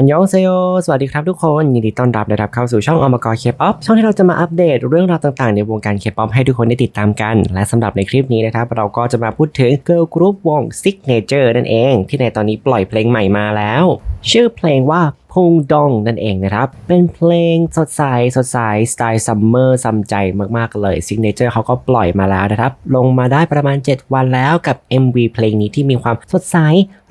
อันยองเซโยสวัสดีครับทุกคน ยินดีต้อนรับนะครับเข้าสู่ช่องอมกรเคป๊อปช่องที่เราจะมาอัปเดตเรื่องราวต่างๆ ในวงการเคป๊อปให้ทุกคนได้ติดตามกัน และสำหรับในคลิปนี้นะครับ เราก็จะมาพูดถึงเกิร์ลกรุ๊ปวง Signature นั่นเอง ที่ในตอนนี้ปล่อยเพลงใหม่มาแล้ว ชื่อเพลงว่าพงดองนั่นเองนะครับ เป็นเพลงสดใสสดใสสไตล์ซัมเมอร์ซัมใจมากๆเลย Signature เขาก็ปล่อยมาแล้วนะครับ ลงมาได้ประมาณ 7 วันแล้วกับ MV เพลงนี้ที่มีความสดใส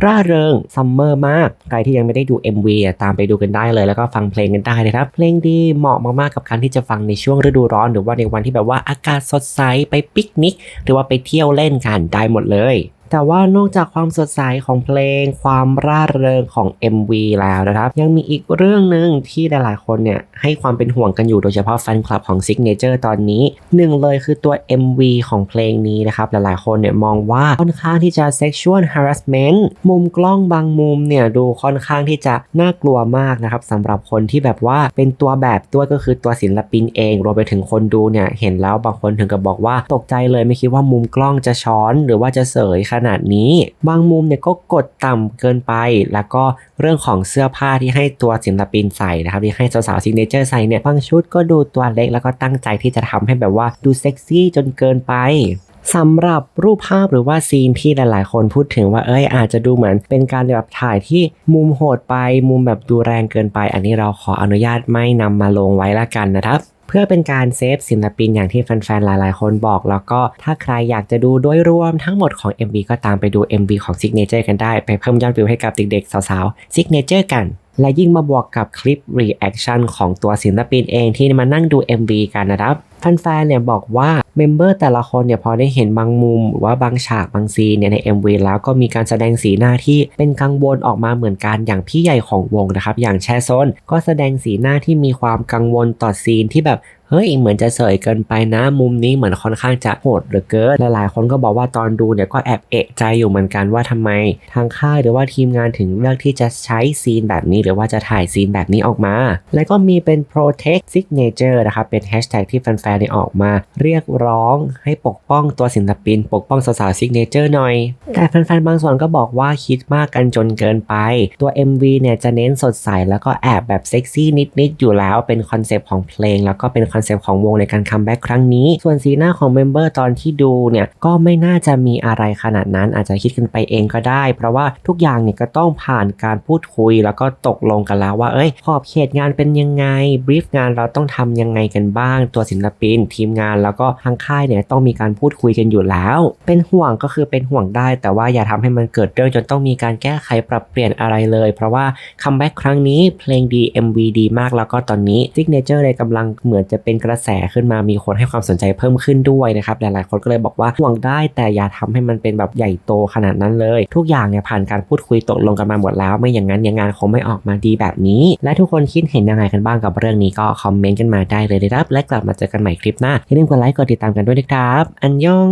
ร่าเริงซัมเมอร์มาก ใครที่ยังไม่ได้ดู MV ตามไปดูกันได้เลย แล้วก็ฟังเพลงกันได้นะครับ เพลงดีเหมาะมากๆกับการที่จะฟังในช่วงฤดูร้อน หรือว่าในวันที่แบบว่าอากาศสดใสไปปิกนิก หรือว่าไปเที่ยวเล่นกันได้หมดเลย แต่ว่านอกจากความสดใสของเพลง ความร่าเริงของ MV แล้วนะครับ ยังมีอีกเรื่องหนึ่งที่หลายๆคนเนี่ยให้ความเป็นห่วงกันอยู่โดยเฉพาะแฟนคลับของ Signature ตอนนี้หนึ่งเลยคือตัว MV ของเพลงนี้นะครับ หลายๆคนเนี่ยมองว่าค่อนข้างที่จะ sexual harassment มุมกล้องบางมุมเนี่ยดูค่อนข้างที่จะน่ากลัวมากนะครับสำหรับคนที่แบบว่าเป็นตัวแบบด้วยก็คือตัวศิลปินเองรวมไปถึงคนดูเนี่ยเห็นแล้วบางคนถึงกับบอกว่าตกใจเลยไม่คิดว่ามุมกล้องจะช้อน หรือว่าจะเสยขนาดนี้ บางมุมเนี่ยก็กดต่ำเกินไป แล้วก็เรื่องของเสื้อผ้าที่ให้ตัวศิลปินใส่นะครับที่ให้สาวๆซิกเนเจอร์ใส่เนี่ยบางชุดก็ดูตัวเล็กแล้วก็ตั้งใจที่จะทำให้แบบว่าดูเซ็กซี่จนเกินไปสำหรับรูปภาพหรือว่าซีนที่หลาย ๆ คนพูดถึงว่าเอ้ยอาจจะดูเหมือนเป็นการแบบถ่ายที่มุมโหดไป มุมแบบดูแรงเกินไป อันนี้เราขออนุญาตไม่นำมาลงไว้ละกันนะครับ เพื่อเป็นการเซฟศิลปินอย่างที่แฟนๆ หลายๆ คนบอก แล้วก็ถ้าใครอยากจะดูโดยรวมทั้งหมดของ MV ก็ตามไปดู MV ของ Signature กันได้ ไปเพิ่มยอดวิวให้กับเด็กๆ สาวๆ Signature กัน และยิ่งมาบวกกับคลิปรีแอคชั่นของตัวศิลปินเองที่มานั่งดู MV กันนะครับแฟนๆเนี่ยบอกว่าเมมเบอร์แต่ละคนเนี่ยพอได้เห็นบางมุม หรือว่าบางฉากบางซีนเนี่ยใน MV แล้วก็มีการแสดงสีหน้าที่เป็นกังวลออกมาเหมือนกันอย่างพี่ใหญ่ของวงนะครับ อย่างแชซนก็แสดงสีหน้าที่มีความกังวลต่อซีนที่แบบ เฮ้ยเหมือนจะเสยเกินไปนะมุมนี้เหมือนค่อนข้างจะโหดเหลือเกินหลายๆคนก็บอกว่าตอนดูเนี่ยก็แอบเอะใจอยู่เหมือนกันว่าทำไม ทางค่ายหรือว่าทีมงานถึงเลือกที่จะใช้ซีนแบบนี้หรือว่าจะถ่ายซีนแบบนี้ออกมา แล้วก็มีเป็น protect signature นะครับเป็นแฮชแท็กที่แฟนๆได้ออกมา เรียกร้องให้ปกป้องตัวศิลปิน ปกป้องสาวๆ signature หน่อย แต่แฟนๆบางส่วนก็บอกว่าคิดมากกันจนเกินไป ตัว MV เนี่ยจะเน้นสดใสแล้วก็แอบแบบเซ็กซี่นิดๆอยู่แล้วเป็นคอนเซปต์ของเพลงแล้วก็เป็นคอนเซปต์ของวงในการคัมแบ็กครั้งนี้ ส่วนสีหน้าของเมมเบอร์ตอนที่ดูเนี่ยก็ไม่น่าจะมีอะไรขนาดนั้นอาจจะคิดกันไปเองก็ได้ เพราะว่าทุกอย่างเนี่ยก็ต้องผ่านการพูดคุยแล้วก็ตกลงกันแล้วว่าเอ้ยขอบเขตงานเป็นยังไงบรีฟงานเราต้องทำยังไงกันบ้าง ตัวศิลปิน ทีมงานแล้วก็ทางค่ายเนี่ยต้องมีการพูดคุยกันอยู่แล้ว เป็นห่วงก็คือเป็นห่วงได้ แต่ว่าอย่าทำให้มันเกิดเรื่องจนต้องมีการแก้ไขปรับเปลี่ยนอะไรเลย เพราะว่าคัมแบ็กครั้งนี้เพลงดี MV ดีมากแล้วก็ตอนนี้ Signature เลยกำลังเหมือนจะเป็น็นกระแสขึ้นมามีคนให้ความสนใจเพิ่มขึ้นด้วยนะครับหลายๆ คนก็เลยบอกว่าห่วงได้แต่อย่าทำให้มันเป็นแบบใหญ่โตขนาดนั้นเลย ทุกอย่างเนี่ยผ่านการพูดคุยตกลงกันมาหมดแล้ว ไม่อย่างนั้นยังงานคงไม่ออกมาดีแบบนี้ และทุกคนคิดเห็นยังไงกันบ้างกับเรื่องนี้ก็คอมเมนต์กันมาได้เลยนะครับและกลับมาเจอกันใหม่คลิปหน้าอย่าลืมกดไลค์กดติดตามกันด้วยนะครับอันยอง